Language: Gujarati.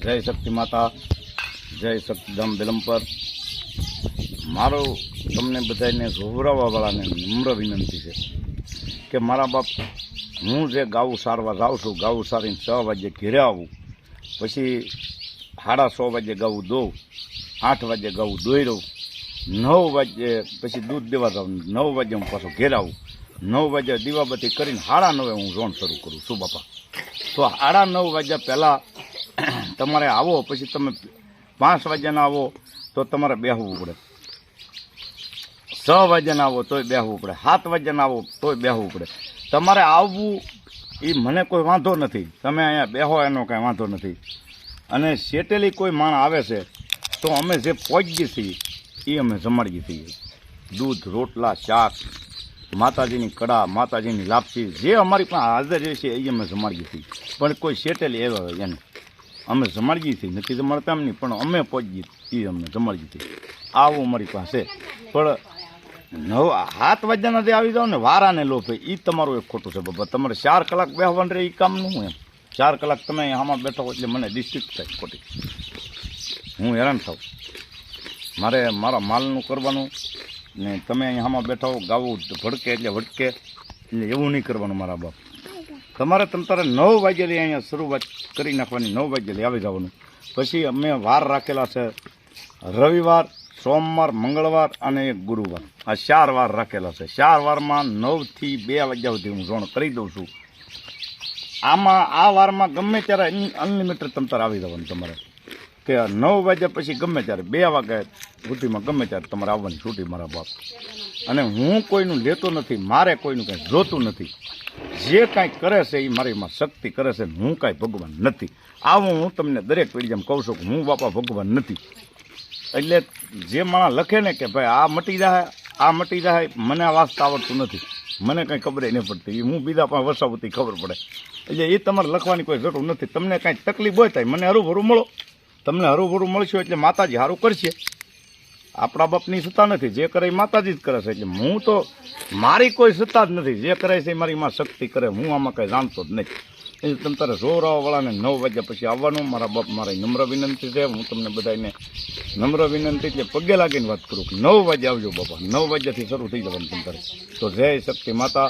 જય શક્તિ માતા, જય શક્તિધામ બેલમપર મારો તમને બધાને ગૌરવવાવાળાને નમ્ર વિનંતી છે કે મારા બાપ, હું જે ગાવું સારવા જાઉં છું ગાવું સારીને છ વાગે ઘેરે આવું, પછી સાડા સો વાગે ગાવું દઉં, આઠ વાગે ગાવું દોઈ રહું નવ વાગે પછી દૂધ દેવા જાઉં, નવ વાગે હું પાછો ઘેર આવું, નવ વાગે દીવાબત્તી કરીને સાડા નવે હું ઝોન શરૂ કરું છું બાપા. તો સાડા નવ વાગ્યા પહેલાં તમારે આવો, પછી તમે પાંચ વાગ્યાના આવો, તો તમારે બેહવું પડે. છ વાગ્યાના આવો, તોય બેહવું પડે. સાત વાગ્યાના આવો, તોય બેહવું પડે. તમારે આવવું, એ મને કોઈ વાંધો નથી. તમે અહીંયા બેહો, એનો કાંઈ વાંધો નથી. અને સેટેલી કોઈ માણ આવે છે, તો અમે જે પહોંચીએ છીએ, એ અમે જમાડીએ છીએ. દૂધ, રોટલા, શાક, માતાજીની કડા માતાજીની લાપસી, જે અમારી પાસે હાજર છે, એ અમે જમાડીએ છીએ. પણ કોઈ સેટેલી એવા હોય એને. અમે જમાડીએ થઈ નથી જમાડતા એમ નહીં પણ અમે પહોંચી એ અમને જમાડીએ થઈ આવું અમારી પાસે. પણ નવ, સાત વાગ્યાના જે આવી જાઓ ને, વારાને લોભે એ તમારું એક ખોટું છે બાબા. તમારે ચાર કલાક બેહવાનું રહે એ કામનું એમ. ચાર કલાક તમે આમાં બેઠો એટલે મને ડિસ્ટ્રિક્ટ થાય ખોટી. હું હેરાન થાઉં. મારે મારા માલનું કરવાનું ને તમે અહીંયા આમાં બેઠા ગાવું ભડકે એટલે ભડકે. એટલે એવું નહીં કરવાનું મારા બાપ. તમારે તમ તારે નવ વાગ્યાથી અહીંયા શરૂઆત કરી નાખવાની, નવ વાગ્યાથી આવી જવાનું. પછી અમે વાર રાખેલા છે રવિવાર, સોમવાર, મંગળવાર અને ગુરુવાર. આ ચાર વાર રાખેલા છે. ચાર વારમાં નવથી બે વાગ્યા સુધી હું જોણ કરી દઉં છું. આમાં, આ વારમાં ગમે ત્યારે અનલિમિટેડ તમ તારે આવી જવાનું તમારે. કે નવ વાગ્યા પછી ગમે ત્યારે, બે વાગ્યા છૂટીમાં ગમે ત્યારે તમારે આવવાની છૂટી મારા બાપ. અને હું કોઈનું લેતો નથી, મારે કોઈનું કાંઈ જોતું નથી. જે કાંઈ કરે છે એ મારીમાં શક્તિ કરે છે હું કાંઈ ભગવાન નથી. આવું હું તમને દરેક પેઢી કહું છું કે હું બાપા ભગવાન નથી. એટલે જે માણસ લખે ને કે ભાઈ આ મટી જાય, આ મટી જાય, મને આ વાંચતા આવડતું નથી. મને કંઈ ખબર નહીં પડતી. હું બીજા પણ વસાવતી ખબર પડે. એટલે એ તમારે લખવાની કોઈ જરૂર નથી. તમને કાંઈ તકલીફ હોય થાય મને હરુભરું મળો. તમને હરુભરું મળશે એટલે માતાજી સારું કરશે. આપણા બાપની સત્તા નથી, જે કરે માતાજી જ કરે છે. એટલે હું તો, મારી કોઈ સત્તા જ નથી. જે કરે છે એ મારી માં શક્તિ કરે, હું આમાં કંઈ જાણતો જ નહીં એટલે તમે તારે જોરાવાળાને નવ વાગ્યા પછી આવવાનું. મારા બાપ મારી નમ્ર વિનંતી છે. હું તમને બધાને નમ્ર વિનંતી એટલે પગે લાગીને વાત કરું કે નવ વાગે આવજો બાપા. નવ વાગ્યાથી શરૂ થઈ જવાનું તમે તારે તો જય શક્તિ માતા.